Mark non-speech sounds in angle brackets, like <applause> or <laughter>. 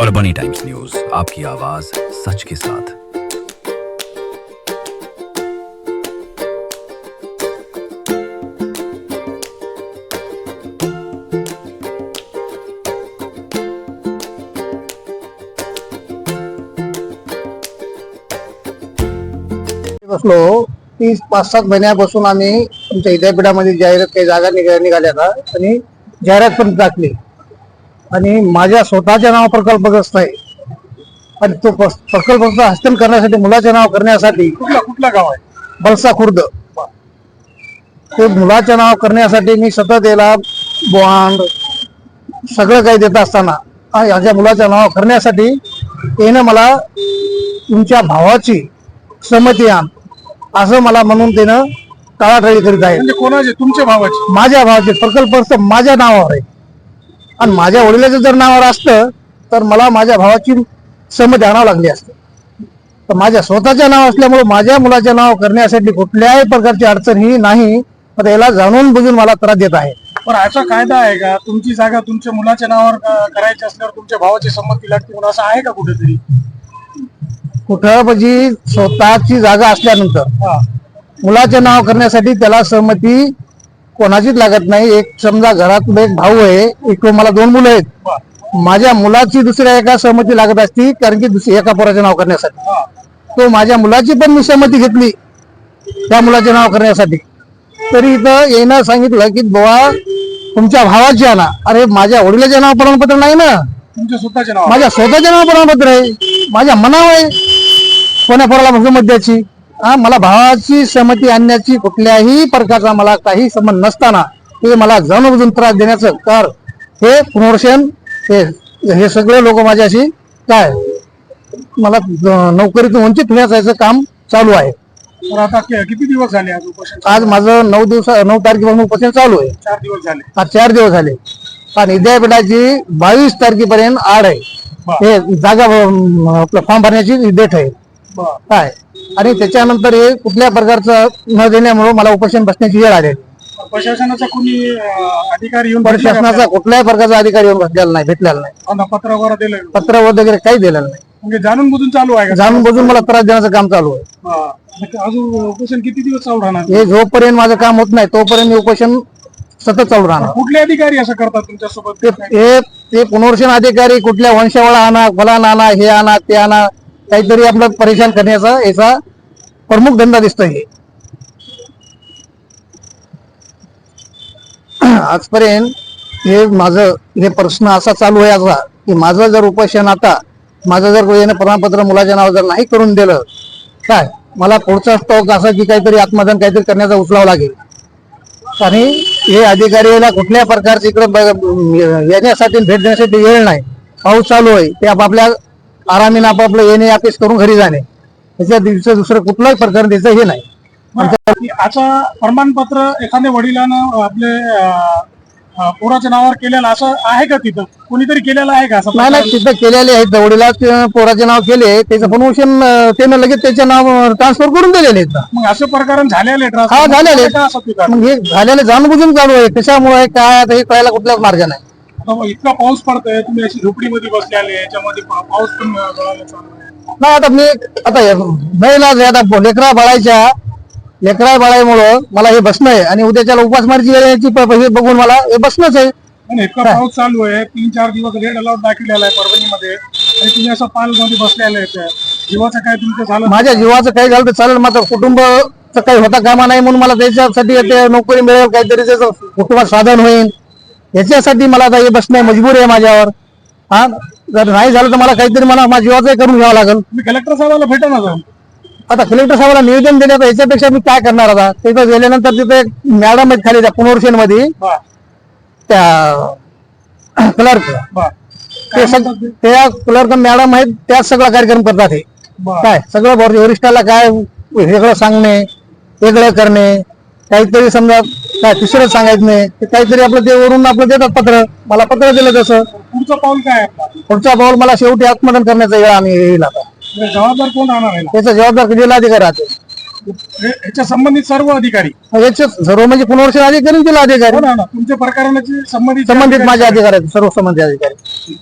और बनी times news, आपकी आवाज़ सच के साथ। बसलो, तीस पाच सात महिन्यापासून आम्ही तुमच्या विद्यापीठामध्ये जाहिरात काही जागा निघा निघाल्या का? आणि जाहिरात पण टाकली. आणि माझ्या स्वतःच्या नाव प्रकल्पग्रस्त आहे. आणि तो प्रकल्प हस्तांतर करण्यासाठी मुलाचे नाव करण्यासाठी कुठला कुठला गाव आहे? बलसा खुर्द. ते मुलाचे नाव करण्यासाठी मी सतत याला बॉन्ड सगळं काही देत असताना माझ्या मुलाचं नाव करण्यासाठी त्यानं मला तुमच्या भावाची संमती आण असं मला म्हणून त्यानं टाळाटाळी करीत आहे म्हणजे कोणाचे? तुमच्या भावाचे? माझ्या भावाचे प्रकल्प माझ्या नावावर आहे. आणि माझ्या वडिलाचं जर नावावर असतं तर मला माझ्या भावाची संमती आणावं लागली असते. तर माझ्या स्वतःच्या नाव असल्यामुळे माझ्या मुलाचे नाव करण्यासाठी कुठल्याही प्रकारची अडचण ही नाही. तर याला जाणून बुजून मला त्रास देत आहे. पण असा कायदा आहे का? तुमची जागा तुमच्या मुलाच्या नावावर करायची असल्यावर तुमच्या भावाची संमती लागते म्हणून असं आहे का कुठेतरी? कुठं म्हणजे स्वतःची जागा असल्यानंतर मुलाचे नाव करण्यासाठी त्याला सहमती कोणाचीच लागत नाही. एक समजा घरात एक भाऊ आहे एक मला दोन मुलं आहेत. माझ्या मुलाची दुसऱ्या एका सहमती लागत असती कारण की दुसऱ्या एका पोराचे नाव करण्यासाठी. तो माझ्या मुलाची पण मी सहमती घेतली त्या मुलाचे नाव करण्यासाठी. तरी इथं येणं सांगितलं की बुवा तुमच्या भावाची आणा. अरे माझ्या वडिलाचे नाव प्रमाणपत्र नाही ना? तुमच्या स्वतःचे नाव. माझ्या स्वतःचे नाव प्रमाणपत्र आहे. माझ्या मनावर आहे. कोण्या पोराला द्यायची? हा मला भावाची सहमती आणण्याची कुठल्याही प्रकारचा मला काही संबंध नसताना ते मला जाणून त्रास देण्याचं कर हे पुनर्वसन हे हे सगळे लोक माझ्याशी काय? मला नोकरीतून वंचित ठेवण्याचं काम चालू आहे. तर आता किती दिवस झाले आज उपोषण? आज माझं नऊ दिवसा नऊ तारखेपासून उपोषण चालू आहे. चार दिवस झाले. आज चार दिवस झाले. आणि विद्यापीठाची बावीस तारखेपर्यंत आड आहे. हे जागा आपलं फॉर्म भरण्याची डेट आहे. काय? आणि त्याच्यानंतर हे कुठल्या प्रकारचं न देण्यामुळे मला उपोषण बसण्याची वेळ आली. प्रशासनाचा कोणी अधिकारी येऊन प्रशासनाचा कुठल्याही प्रकारचा अधिकारी येऊन बसलेला नाही भेटलेला नाही? पत्र वगैरे दिलं पत्र वगैरे काही दिलेलं नाही. म्हणजे जाणून बुजून चालू आहे का? जाणून बुजून मला त्रास देण्याचं काम चालू आहे. हा. अजून उपोषण किती दिवस चालू राहणार? हे जोपर्यंत माझं काम होत नाही तोपर्यंत मी उपोषण सतत चालू राहणार. कुठले अधिकारी असं करतात तुमच्यासोबत? हे ते पुनर्वसन अधिकारी कुठल्या वंशावळ आणा फलान आणा हे आणा ते आणा काहीतरी आपलं परेशान करण्याचा याचा प्रमुख धंदा दिसतोय. हे <clears throat> आजपर्यंत हे माझं हे प्रश्न असा चालू आहे असा की माझं जर उपोषण आता माझं जर याने प्रमाणपत्र मुलाच्या नाव जर नाही करून दिलं काय? मला पुढचा स्टॉक असा की काहीतरी आत्मदान काहीतरी करण्याचा उचलावं लागेल. आणि हे अधिकारीला कुठल्या प्रकारचे इकडे येण्यासाठी भेट देण्यासाठी वेळ नाही. पाऊस चालू आहे. ते आपापल्या आरामीने आपापलं येणे ऑफिस करून घरी जाणे. त्याच्या दिवशी दुसरं कुठल्याही प्रकारे त्याचं हे नाही. आता प्रमाणपत्र एखाद्या वडिलानं आपले पोराच्या नावावर केलेलं असं आहे का तिथं? कोणीतरी केलेलं आहे का असं नाही नाही तिथं केलेले आहेत. दवडीला ते पोराचे नाव केले त्याचं प्रमोशन त्यानं लगेच त्याचे नाव ट्रान्सफर करून दिलेले. मग असं प्रकरण झालेलं आहे हा, झालेलं हे झालेले जाणबुजून चालू आहे. कशामुळे काय आता हे कळायला कुठलाच मार्ग नाही. इतका पाऊस पडतोय तुम्ही अशी झोपडीमध्ये बसलेले याच्यामध्ये पा- पाऊस पण चालू आहे नाही आता मी आता महिला आता लेकरा बाळाच्या लेकरा बाळामुळं मला हे बसणं आहे. आणि उद्याच्याला उपासमारीची वेळ यायची प- हे बघून मला हे बसणंच आहे. पण इतका पाऊस चालू आहे तीन चार दिवस रेड अलर्ट दाखवलेला आहे परभणीमध्ये. आणि तुम्ही असं पालमध्ये बसलेले आहेत. जीवाचं काय तुमचं झालं? माझ्या जीवाचं काही झालं तर चालेल माझं कुटुंब काही होता कामा नाही म्हणून मला त्याच्यासाठी ते नोकरी मिळेल काहीतरी त्याचं कुटुंबात साधन होईल. याच्यासाठी मला आता हे बसणं मजबूर आहे माझ्यावर. हा? जर नाही झालं तर मला काहीतरी मला माझ्या जीवाचं करून घ्यावं लागेल. कलेक्टर साहेबाला भेटा ना जाऊन आता कलेक्टर साहेबाला निवेदन देण्यात याच्यापेक्षा मी काय करणार आता? तिथं गेल्यानंतर तिथे एक मॅडम आहेत खाली त्या पुनर्वसनमध्ये बा त्या क्लर्क बा ते सग- त्या क्लर्क मॅडम आहेत त्याच सगळा कार्यक्रम करतात हे. बा काय? सगळं वर- वरिष्ठाला काय वेगळं सांगणे वेगळं करणे काहीतरी समजा काय दुसरं सांगायचं नाही ते काहीतरी आपलं ते वरून आपलं देतात पत्र. मला पत्र दिलं तसं. पुढचं पाऊल काय आहे? पुढचा पाऊल मला शेवटी आत्मदन करण्याचा वेळ आम्ही येईल आता. म्हणजे जबाबदार कोण राहणार आहे? त्याचा जबाबदार जिल्हाधिकारी राहते. हे- ह्याच्या संबंधित सर्व अधिकारी? याचे सर्व म्हणजे पुनर्वसन अधिकारी जिल्हा अधिकारी ना ना तुमच्या प्रकरणाची संबंधित संबंधित माझे अधिकारी आहेत सर्व संबंधित अधिकारी.